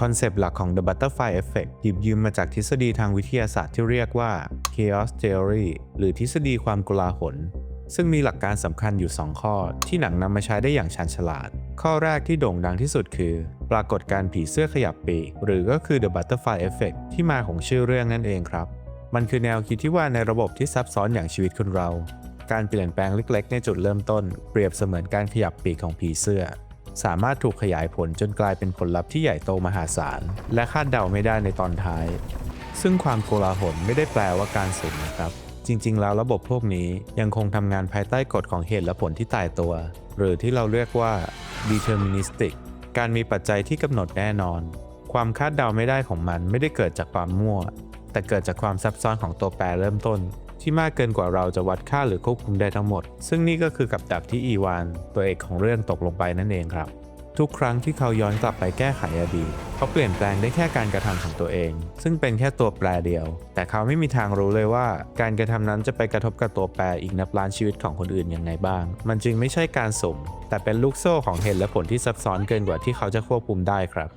คอนเซปต์หลักของ The Butterfly Effect หยิบยืมมาจากทฤษฎีทางวิทยาศาสตร์ที่เรียกว่า Chaos Theory หรือทฤษฎีความกลาหล ซึ่งมีหลักการสำคัญอยู่ 2 ข้อ ที่หนังนำมาใช้ได้อย่างชาญฉลาด ข้อแรกที่โด่งดังที่สุดคือ ปรากฏการผีเสื้อขยับปีก หรือก็คือ The Butterfly Effect ที่มาของชื่อเรื่องนั่นเองครับ มันคือแนวคิดที่ว่าในระบบที่ซับซ้อนอย่างชีวิตคนเรา การเปลี่ยนแปลงเล็ก ๆ ในจุดเริ่มต้น เปรียบเสมือนการขยับปีกของผีเสื้อ สามารถถูกขยายผลจนกลายเป็นผลลัพธ์ที่ใหญ่โตมหาศาล และคาดเดาไม่ได้ในตอนท้าย ซึ่งความโกลาหลไม่ได้แปลว่าการสุ่มนะครับ จริง ๆ แล้วระบบพวกนี้ยังคงทำงานภายใต้กฎของเหตุและผลที่ตายตัว หรือที่เราเรียกว่า deterministic การมีปัจจัยที่กำหนดแน่นอน ความคาดเดาไม่ได้ของมันไม่ได้เกิดจากความมั่ว แต่เกิดจากความซับซ้อนของตัวแปรเริ่มต้น ที่มากเกินกว่าเราจะวัดค่าหรือควบคุมได้ทั้งหมด ซึ่งนี่ก็คือกับดักที่อีวาน ตัวเอกของเรื่องตกลงไปนั่นเองครับ ทุกครั้งที่เขาย้อนกลับไปแก้ไขอดีตเขาเปลี่ยนแปลงได้แค่การกระทำของตัวเอง ซึ่งเป็นแค่ตัวแปรเดียว แต่เขาไม่มีทางรู้เลยว่า การกระทำนั้นจะไปกระทบกับตัวแปรอีกนับล้านชีวิตของคนอื่นยังไงบ้าง มันจึงไม่ใช่การสุ่มแต่เป็นลูกโซ่ของเหตุและผลที่ซับซ้อนเกินกว่าที่เขาจะควบคุมได้ครับ